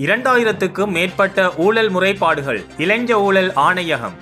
இரண்டாயிரத்துக்கும் மேற்பட்ட ஊழல் முறைப்பாடுகள் இளைஞ ஊழல் ஆணையகம்.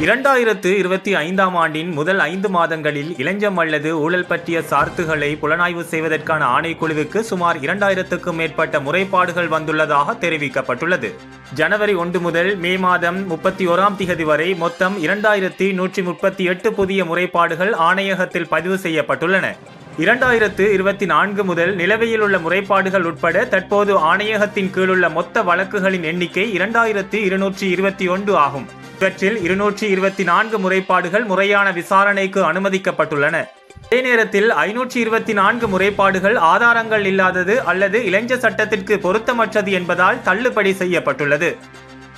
இரண்டாயிரத்து இருபத்தி ஐந்தாம் ஆண்டின் முதல் ஐந்து மாதங்களில் இளஞ்சம் அல்லது ஊழல் பற்றிய சார்த்துகளை புலனாய்வு செய்வதற்கான ஆணைக்குழுவுக்கு சுமார் இரண்டாயிரத்துக்கும் மேற்பட்ட முறைப்பாடுகள் வந்துள்ளதாக தெரிவிக்கப்பட்டுள்ளது. ஜனவரி ஒன்று முதல் மே மாதம் முப்பத்தி ஓராம் திகதி வரை மொத்தம் இரண்டாயிரத்தி நூற்றி முப்பத்தி எட்டு புதிய முறைப்பாடுகள் ஆணையகத்தில் பதிவு செய்யப்பட்டுள்ளன. இரண்டாயிரத்து இருபத்தி நான்கு முதல் நிலவையில் உள்ள முறைப்பாடுகள் உட்பட தற்போது ஆணையகத்தின் கீழுள்ள மொத்த வழக்குகளின் எண்ணிக்கை இரண்டாயிரத்து இருநூற்றி இருபத்தி ஒன்று ஆகும். இவற்றில் இருநூற்றி இருபத்தி நான்கு முறைப்பாடுகள் முறையான விசாரணைக்கு அனுமதிக்கப்பட்டுள்ளன. அதே நேரத்தில் ஐநூற்றி இருபத்தி நான்கு முறைப்பாடுகள் ஆதாரங்கள் இல்லாதது அல்லது இளைஞ சட்டத்திற்கு பொருத்தமற்றது என்பதால் தள்ளுபடி செய்யப்பட்டுள்ளது.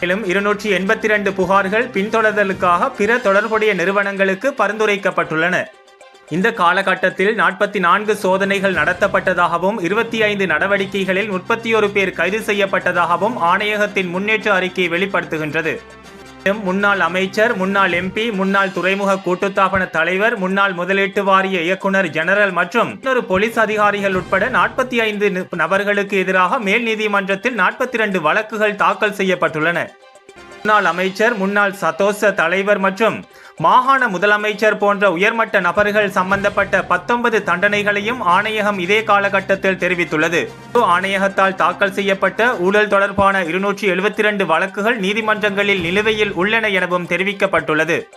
மேலும் இருநூற்றி எண்பத்தி ரெண்டு புகார்கள் பின்தொடர்தலுக்காக பிற தொடர்புடைய நிறுவனங்களுக்கு பரிந்துரைக்கப்பட்டுள்ளன. இந்த காலகட்டத்தில் நாற்பத்தி நான்கு சோதனைகள் நடத்தப்பட்டதாகவும் இருபத்தி ஐந்து நடவடிக்கைகளில் முப்பத்தி ஒரு பேர் கைது செய்யப்பட்டதாகவும் ஆணையகத்தின் முன்னேற்ற அறிக்கை வெளிப்படுத்துகின்றது. முன்னாள் அமைச்சர் முன்னாள் எம்பி முன்னாள் துறைமுக கூட்டுத்தாபன தலைவர் முன்னாள் முதலீட்டு வாரிய இயக்குனர் ஜெனரல் மற்றும் இன்னொரு போலீஸ் அதிகாரிகள் உட்பட நாற்பத்தி ஐந்து நபர்களுக்கு எதிராக மேல் நீதிமன்றத்தில் நாற்பத்தி இரண்டு வழக்குகள் தாக்கல் செய்யப்பட்டுள்ளன. முன்னாள் அமைச்சர் முன்னாள் சதோச தலைவர் மற்றும் மாகாண முதலமைச்சர் போன்ற உயர்மட்ட நபர்கள் சம்பந்தப்பட்ட பத்தொன்பது தண்டனைகளையும் ஆணையகம் இதே காலகட்டத்தில் தெரிவித்துள்ளது. ஆணையகத்தால் தாக்கல் செய்யப்பட்ட ஊழல் தொடர்பான இருநூற்றி எழுபத்தி இரண்டு வழக்குகள் நீதிமன்றங்களில் நிலுவையில் உள்ளன எனவும் தெரிவிக்கப்பட்டுள்ளது.